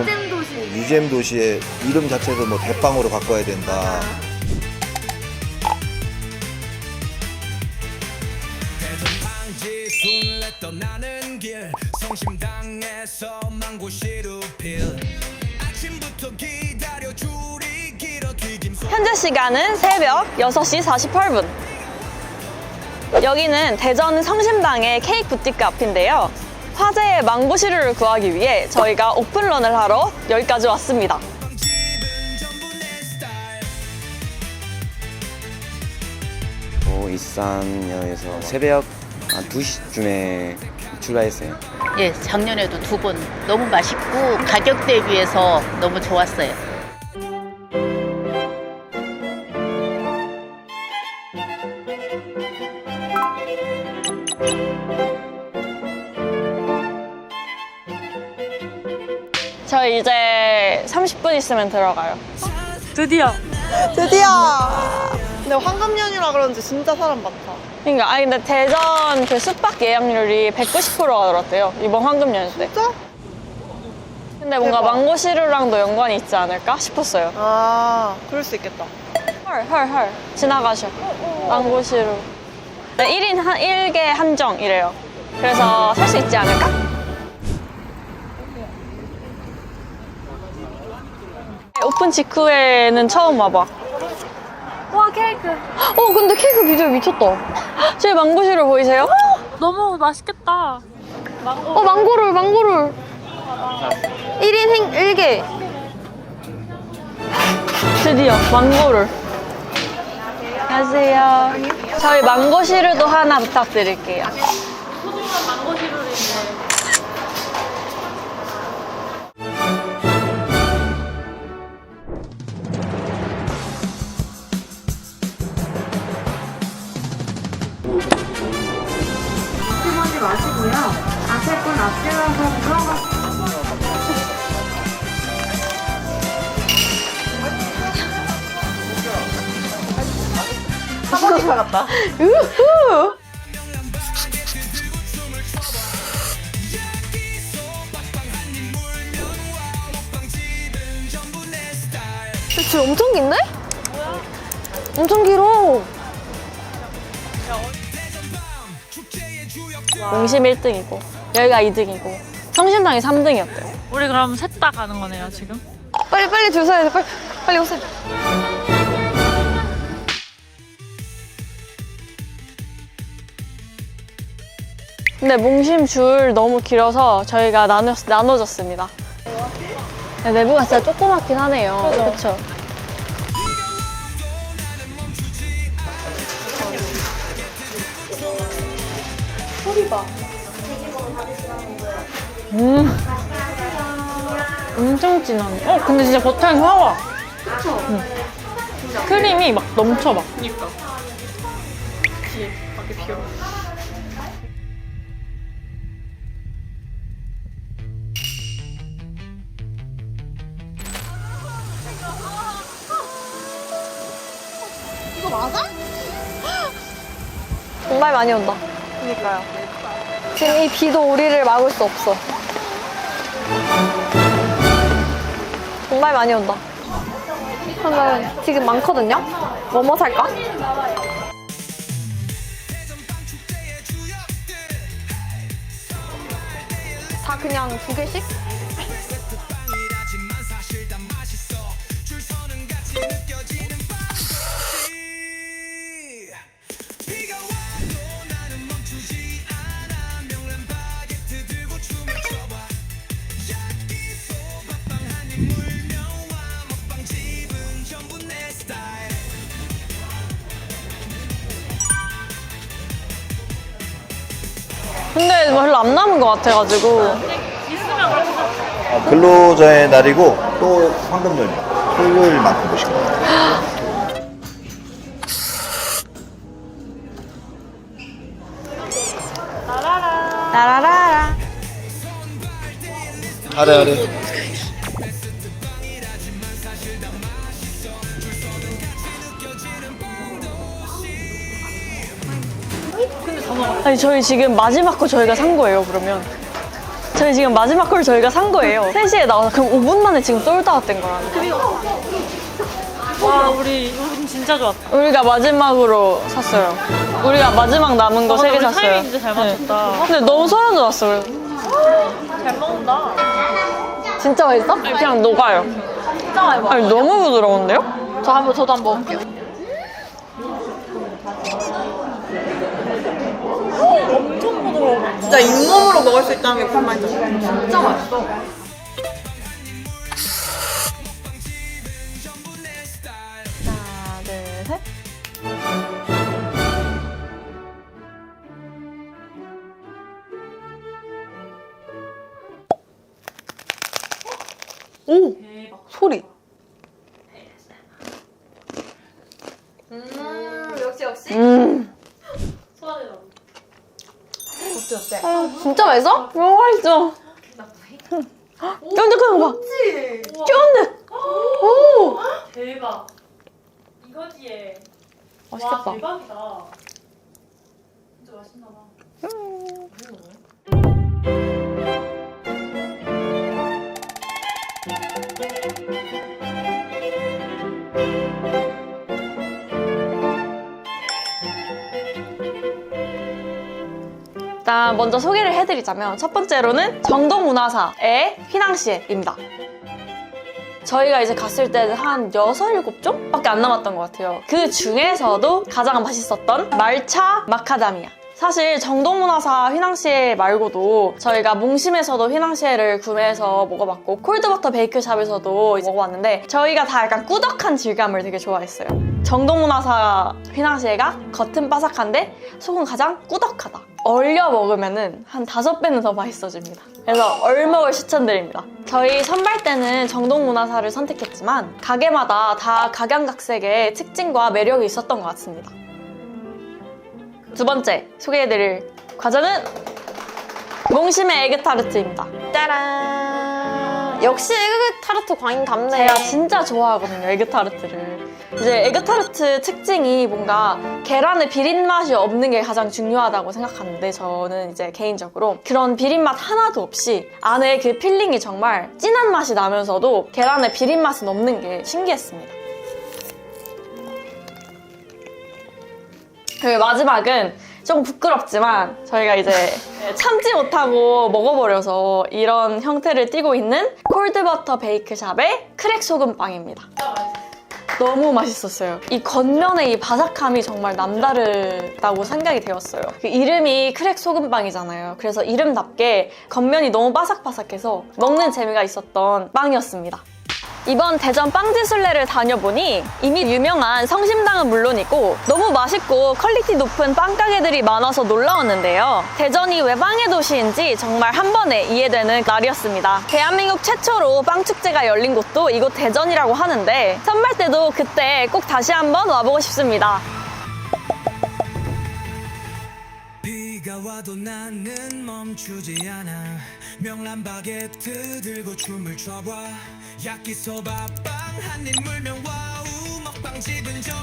유잼 도시. 유잼 도시의 이름 자체도 뭐 대빵으로 바꿔야 된다. 방지 순례 떠나는 길 성심당에서 망고시루 필 아침부터 기다려 줄이 길어 튀김 소 현재 시간은 새벽 6시 48분. 여기는 대전 성심당의 케이크 부티크 앞인데요. 화제의 망고 시루를 구하기 위해 저희가 오픈런을 하러 여기까지 왔습니다. 어, 일산역에서 새벽 한 2시쯤에 출발했어요. 예, 작년에도 두 번 너무 맛있고 가격 대비해서 너무 좋았어요. 이제 30분 있으면 들어가요. 드디어. 드디어! 근데 황금연휴라 그런지 진짜 사람 많다. 그러니까 아니 근데 대전 그 숙박 예약률이 190%가 늘었대요. 이번 황금 연휴 때. 진짜? 근데 뭔가 대박. 망고 시루랑도 연관이 있지 않을까 싶었어요. 아, 그럴 수 있겠다. 헐, 헐, 헐. 지나가셔. 망고 시루. 네, 1인 한 1개 한정이래요. 그래서 살 수 있지 않을까? 오픈 직후에는 처음 와봐. 와 케이크. 어, 근데 케이크 비주얼 미쳤다. 제 망고 시루 보이세요? 너무 맛있겠다. 어, 망고를, 망고를. 1인 행, 1개. 드디어 망고를. 안녕하세요. 저희 망고 시루도 하나 부탁드릴게요. 마시고요. 앞에 분 앞에 가서 들어가. 사모니카 같다. 줄 엄청 긴데? 엄청 길어. 용심 1등이고 여기가 2등이고 성심당이 3등이었대요. 우리 그럼 셋 다 가는 거네요 지금. 빨리 빨리 줄 서야 돼. 빨리 빨리 오세요. 근데 몽심 줄 너무 길어서 저희가 나눠, 나눠졌습니다. 네, 내부가 진짜 조그맣긴 하네요. 그렇죠. 음. 엄청 진한. 어, 근데 진짜 버터향이 확 와. 그쵸? 크림이 막 넘쳐 막. 그니까. 정말 많이 온다. 그니까요. 지금 이 비도 우리를 막을 수 없어. 정말 많이 온다. 그러면 지금 많거든요? 뭐뭐 살까? 다 그냥 두 개씩? 근데 뭐 별로 안 남은 것 같아가지고. 아, 근로자의 날이고 또 황금 연휴. 토요일만큼 보시면 돼요. 라라라라. 아래 아래. 아니 저희 지금 마지막 거 저희가 산 거예요 그러면 저희 지금 마지막 걸 저희가 산 거예요. 3시에 나와서 그럼 5분 만에 지금 솔드아웃 된 거라는 거예요. 와 우리 우리 진짜 좋았다. 우리가 마지막으로 샀어요. 우리가 마지막 남은 거 아, 3개 우리 샀어요. 타이밍 진짜 잘 맞췄다. 근데 너무 소름 돋았어요. 잘 먹는다. 진짜 맛있어? 그냥 녹아요. 진짜 많이 먹어. 아니, 너무 부드러운데요? 저 한번 저도 한번 먹을게요. 진짜 잇몸으로 먹을 수 있다는 게 알죠? 진짜 맛있어. 하나, 둘, 셋. 오! 소리. 음, 역시 역시. 음. 어때 어때? 아, 진짜 맛있어? 너무 맛있어. 쫀득한 거 봐. 쫀득. 오! 대박. 이거지에. 맛있겠다. 와 대박이다. 진짜 맛있나 봐. 일단 먼저 소개를 해드리자면 첫 번째로는 정동문화사의 휘낭시에입니다. 저희가 이제 갔을 때는 한 6, 7종? 밖에 안 남았던 것 같아요. 그 중에서도 가장 맛있었던 말차 마카다미아. 사실 정동문화사 휘낭시에 말고도 저희가 몽심에서도 휘낭시에를 구매해서 먹어봤고 콜드버터 베이크샵에서도 먹어봤는데 저희가 다 약간 꾸덕한 질감을 되게 좋아했어요. 정동문화사 휘낭시에가 겉은 바삭한데 속은 가장 꾸덕하다. 얼려 먹으면은 한 다섯 배는 더 맛있어집니다. 그래서 얼먹을 추천드립니다. 저희 선발 때는 정동문화사를 선택했지만 가게마다 다 각양각색의 특징과 매력이 있었던 것 같습니다. 두 번째 소개해드릴 과자는 몽심의 에그타르트입니다. 짜란! 역시 에그 타르트 과잉답네. 제가 진짜 좋아하거든요, 에그타르트를. 이제 에그타르트 특징이 뭔가 계란의 비린 맛이 없는 게 가장 중요하다고 생각하는데 저는 이제 개인적으로 그런 비린 맛 하나도 없이 안에 그 필링이 정말 진한 맛이 나면서도 계란의 비린 맛은 없는 게 신기했습니다. 그리고 마지막은 좀 부끄럽지만 저희가 이제 참지 못하고 먹어버려서 이런 형태를 띠고 있는 콜드버터 베이크샵의 크랙 소금빵입니다. 너무 맛있었어요. 이 겉면의 이 바삭함이 정말 남다르다고 생각이 되었어요. 그 이름이 크랙 소금빵이잖아요. 그래서 이름답게 겉면이 너무 바삭바삭해서 먹는 재미가 있었던 빵이었습니다. 이번 대전 빵지술래를 다녀보니 이미 유명한 성심당은 물론이고 너무 맛있고 퀄리티 높은 빵가게들이 많아서 놀라웠는데요. 대전이 왜 빵의 도시인지 정말 한 번에 이해되는 날이었습니다. 대한민국 최초로 빵축제가 열린 곳도 이곳 대전이라고 하는데 선발 때도 그때 꼭 다시 한번 와보고 싶습니다. 비가 와도 나는 멈추지 않아 명란 바게트 들고 춤을 춰봐 야끼소바 빵 한 입 물면 와우 먹방집은 전부